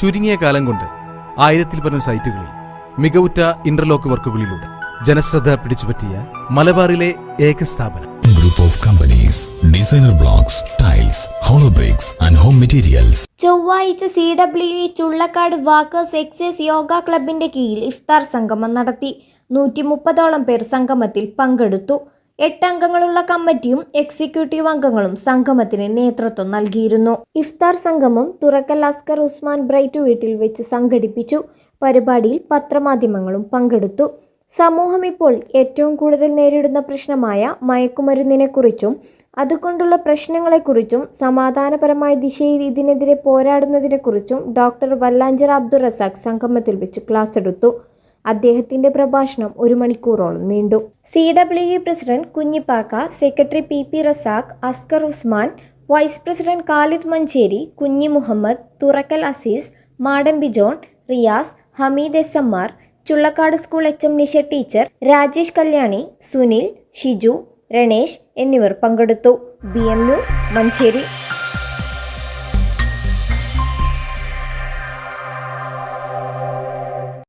ചുരുങ്ങിയ കാലം കൊണ്ട് ആയിരത്തിൽ പരം സൈറ്റുകളിൽ മികവുറ്റ ഇന്റർലോക്ക് വർക്കുകളിലൂടെ ജനശ്രദ്ധ പിടിച്ചുപറ്റിയ മലബാറിലെ ഏക സ്ഥാപനം. Group of companies designer blocks tiles hollow bricks and home materials ചൊവ്വാഴ്ച C W E Chullakkad walkers excise yoga ക്ലബിന്റെ കീഴിൽ ഇഫ്താർ സംഗമം നടത്തി. നൂറ്റി മുപ്പതോളം പേർ സംഗമത്തിൽ പങ്കെടുത്തു. എട്ട് അംഗങ്ങളുള്ള കമ്മിറ്റിയും എക്സിക്യൂട്ടീവ് അംഗങ്ങളും സംഗമത്തിന് നേതൃത്വം നൽകിയിരുന്നു. ഇഫ്താർ സംഗമം തുറക്കൽ അസ്കർ ഉസ്മാൻ ബ്രൈറ്റ് വീട്ടിൽ വെച്ച് സംഘടിപ്പിച്ചു. പരിപാടിയിൽ പത്രമാധ്യമങ്ങളും പങ്കെടുത്തു. സമൂഹം ഇപ്പോൾ ഏറ്റവും കൂടുതൽ നേരിടുന്ന പ്രശ്നമായ മയക്കുമരുന്നിനെക്കുറിച്ചും അതുകൊണ്ടുള്ള പ്രശ്നങ്ങളെക്കുറിച്ചും സമാധാനപരമായ ദിശയിൽ ഇതിനെതിരെ പോരാടുന്നതിനെക്കുറിച്ചും ഡോക്ടർ വല്ലാഞ്ചർ അബ്ദുൾ റസാഖ് സംഗമത്തിൽ വെച്ച് ക്ലാസ് എടുത്തു. അദ്ദേഹത്തിന്റെ പ്രഭാഷണം ഒരു മണിക്കൂറോളം നീണ്ടു. C W E president Kunhippakka secretary P P Razak Askar Usman vice president Khalid Manjeri Kunhi Muhammad Thurakkal Azeez Madambi John Riyas Hameed S M R Chullakkad school H M Nisha teacher Rajesh Kalyani Sunil Shiju Ranesh എന്നിവർ പങ്കെടുത്തു. B M news Manjeri.